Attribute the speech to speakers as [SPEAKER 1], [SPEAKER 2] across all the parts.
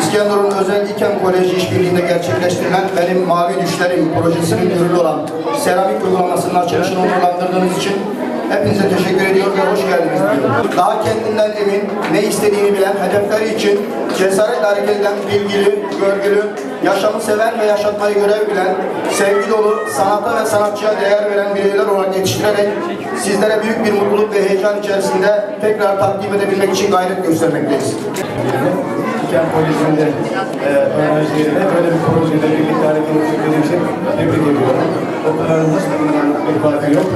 [SPEAKER 1] İskenderun Özel İKEM Koleji işbirliğinde gerçekleştirilen Benim Mavi Düşlerim projesinin ürünü olan seramik uygulamasının açılışını onurlandırdığınız için hepinize teşekkür ediyor ve hoş geldiniz. Daha kendinden emin, ne istediğini bilen, hedefleri için cesaretle hareket eden bilgili, görgülü, yaşamı seven ve yaşatmayı görev bilen, sevgi dolu, sanata ve sanatçıya değer veren bireyler olarak yetiştirerek sizlere büyük bir mutluluk ve heyecan içerisinde tekrar takdim edebilmek için gayret göstermekteyiz.
[SPEAKER 2] İKEM Koleji'nde e, öğrencilerine böyle bir projede birlikte hareket ettikleri için tebrik ediyorum. Okullarımız bundan bir farkı yok.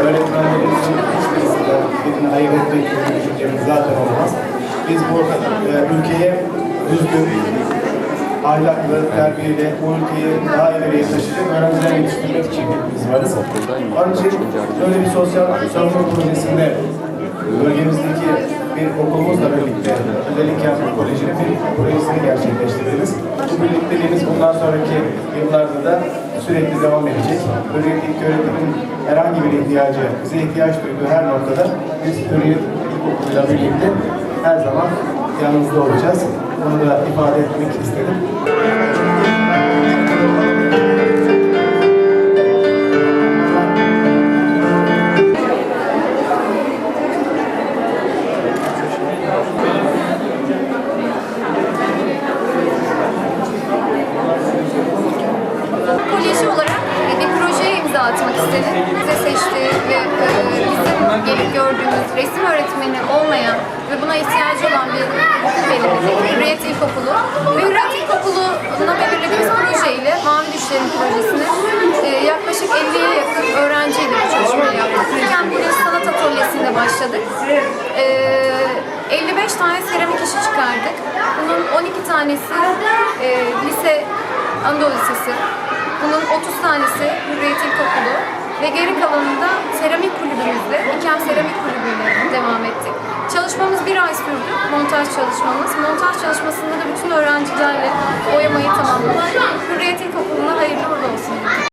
[SPEAKER 2] Öğretmenlerimizin hiçbirisinden birini ayırt etmek gibi bir düşüncemiz zaten olmaz. Biz bu e, ülkeye düzgün, ahlaklı, terbiyeli, bu ülkeyi daha ileriye taşıyacak öğrenciler yetiştirmek için biz varız. Onun için böyle bir sosyal sorumluluk projesinde bölgemizdeki bir okulumuzla birlikte özellikle kolejinin bir projesini gerçekleştirdiniz. Bu birlikteliğimiz bundan sonraki yıllarda da sürekli devam edecek. Bölgedeki ilk öğretimin herhangi bir ihtiyacı, bize ihtiyaç duyduğu her noktada biz Hürriyet İlkokulu'yla birlikte her zaman yanınızda olacağız. Bunu da ifade etmek istedim.
[SPEAKER 3] Koleji olarak bir projeye imza atmak istedim. Bize seçtiği ve e, bizim gelip gördüğümüz resim öğretmeni olmayan ve buna ihtiyacı olan bir. Hürriyet İlkokulu. Ve Hürriyet İlkokulu'na belirlediğimiz projeyle Mavi Düşlerin projesini e, yaklaşık 50'ye yakın öğrenciyle bu çalışmayı yaptık. Ülken Koleji Sanat Atölyesi'nde başladık. E, 55 tane seramik işi çıkardık. Bunun 12 tanesi e, lise Anadolu Lisesi. Bunun 30 tanesi Hürriyet İlkokulu ve geri kalanında seramik kulübümüzle, İKEM Seramik Kulübü'yle devam ettik. Montaj çalışmamız. Montaj çalışmasında da bütün öğrencilerle boyamayı tamamladık.